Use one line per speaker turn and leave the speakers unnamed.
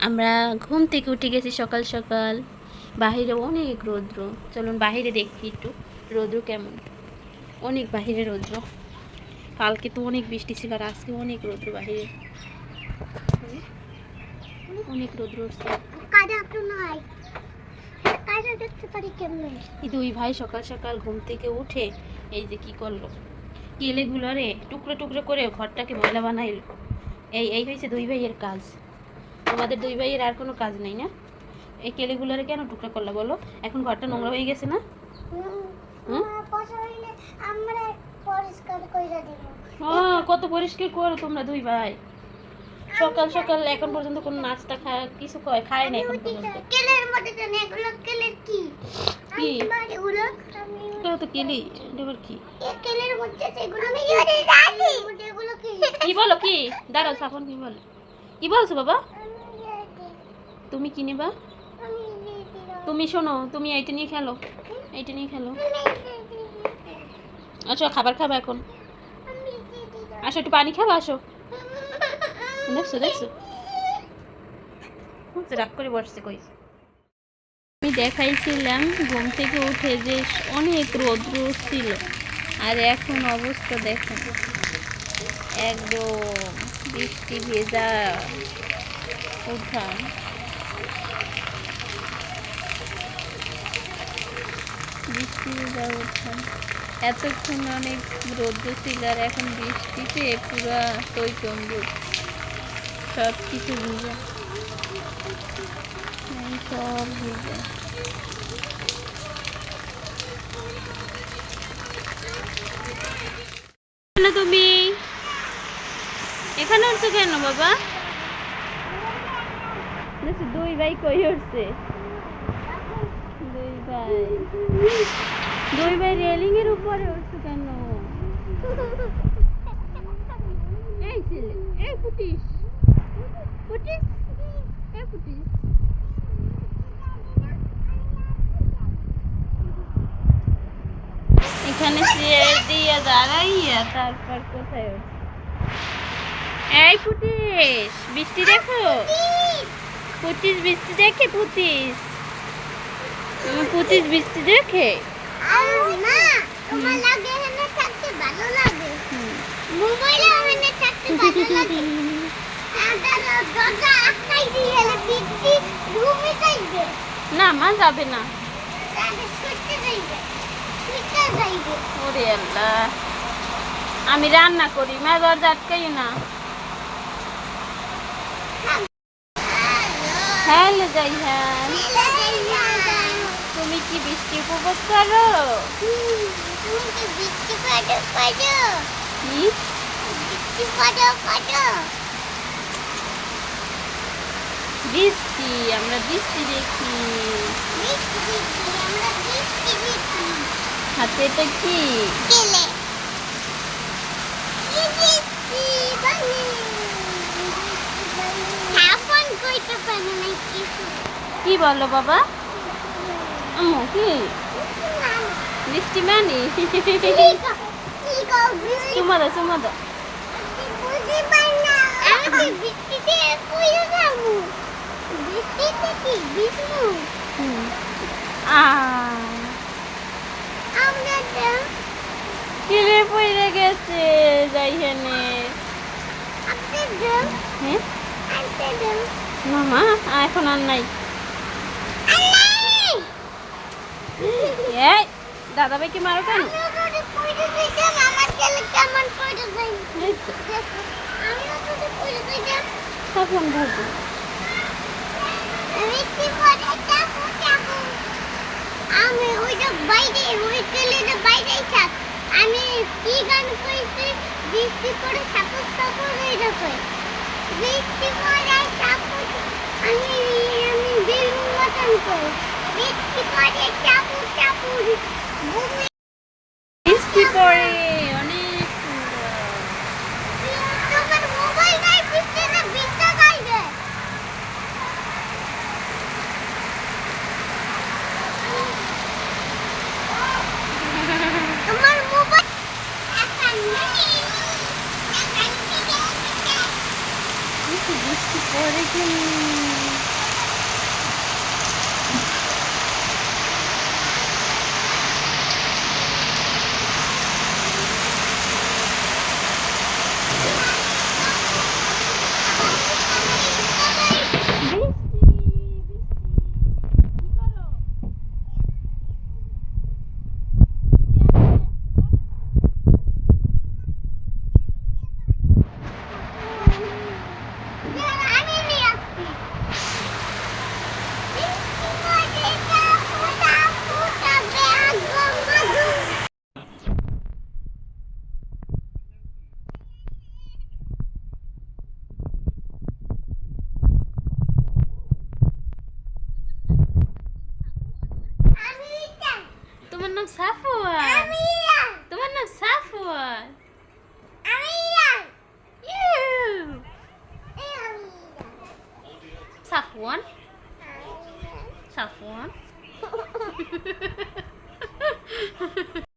আমরা ঘুম থেকে উঠে গেছি সকাল সকাল। বাহিরে অনেক রৌদ্র। চলুন বাহিরে দেখি একটু, রৌদ্র কেমন? অনেক বাহিরে রৌদ্র। কালকে তো অনেক বৃষ্টি ছিল আর আজকে অনেক রৌদ্র বাহিরে। অনেক রৌদ্র দুই ভাই সকাল সকাল ঘুম থেকে উঠে এই যে কি করল? কেলেগুলো রে টুকরো টুকরো করে ঘরটাকে ময়লা বানাইলো। এই এই হয়েছে দুই ভাইয়ের কাজ। তোমাদের দুই ভাইয়ের আর কোনো কাজ নেই না? এই কেলেগুলোরে কেন টুকরা করলা বলো? এখন ঘরটা নোংরা হয়ে গেছে না? কত পরিষ্কার করো তোমরা দুই ভাই। সকাল সকাল এখন পর্যন্ত কোনো নাস্তা খা কিছু কয় খায় না এখন পর্যন্ত।
কেলের মধ্যে জানি এগুলো কেলের কি?
কি?
এগুলো
তো কেলি এটা আবার কি?
কেলের মধ্যে সেগুলো আমি জানি জানি এগুলো কি
বলো কি? দাঁড়াও, সাফন, কি বলো? কি বলছো বাবা? তুমি কি নেবা? তুমি শোনো, তুমি এইটা নিয়ে খেলো। এইটা নিয়ে খেলো। আচ্ছা খাবার খাবা এখন। আসো, একটু পানি খাবা, আসো। দেখছ দেখছ? রাগ করে বসছে, কই? আমি দেখাইছিলাম, ঘুম থেকে উঠে যে অনেক রৌদ্র ছিল। আর এখন অবস্থা দেখেন একদম বৃষ্টি ভেজা উঠান। বৃষ্টি ভেজা উঠান। এতক্ষণ অনেক রৌদ্র ছিল আর এখন বৃষ্টিতে পুরা টইটম্বুর সব কিছু ভিজে সব ভিজে কেন তুমি এখানে কেন বাবা? দুই ভাই কই উঠছে? দুই ভাই। দুই ভাই রেলিং এর উপরে উঠছো কেন? এই ছেলে, এই ফুটিস ফুটিস এই ফুটিস এখানে চেয়ার দিয়ে দাঁড়াইয়া তারপর কোথায় উঠছে? এই ফুটিস বৃষ্টি দেখো? বৃষ্টি দেখে বৃষ্টি দেখে? না মা যাবে না। ওরে আল্লাহ। আমি রান্না করি মা দরজা আটকাই না। হ্যাঁ তুমি কি বৃষ্টি উপভোগ করো?
তুমি কি? বৃষ্টি
কি
বৃষ্টি
বৃষ্টি আমরা বৃষ্টি দেখি। হাতে এটা কি
বৃষ্টি বানি সাবন কইতে পারে না কিছু
কি বলো বাবা? কি? বৃষ্টি মানে? চুমা দাও চুমা দাও কিলে পড়ে গেছে যাই হেনে
আপনি দাও।
হ্যাঁ মামা এখন আর নাই। এই দাদা ভাইকে মারো কেন? তখন
আমি কি যাব যাব গান কইছি, বৃষ্টি করে সাপোজ সাপোজ এইটা কই বৃষ্টি করে সাপোজ আমি আমি বেলুন মতন কই বৃষ্টি করে সাপোজ সাপোজ ভূমি
বৃষ্টি পড়ে অনেক সুন্দর
তোমার মোবাইল নাই বৃষ্টি না বৃষ্টি গাইবে তোমার মোবাইল এখন নেই একটু বৃষ্টি পড়ে কি নাম সাফওয়ান তোমার নাম সাফওয়ান সাফওয়ান সাফওয়ান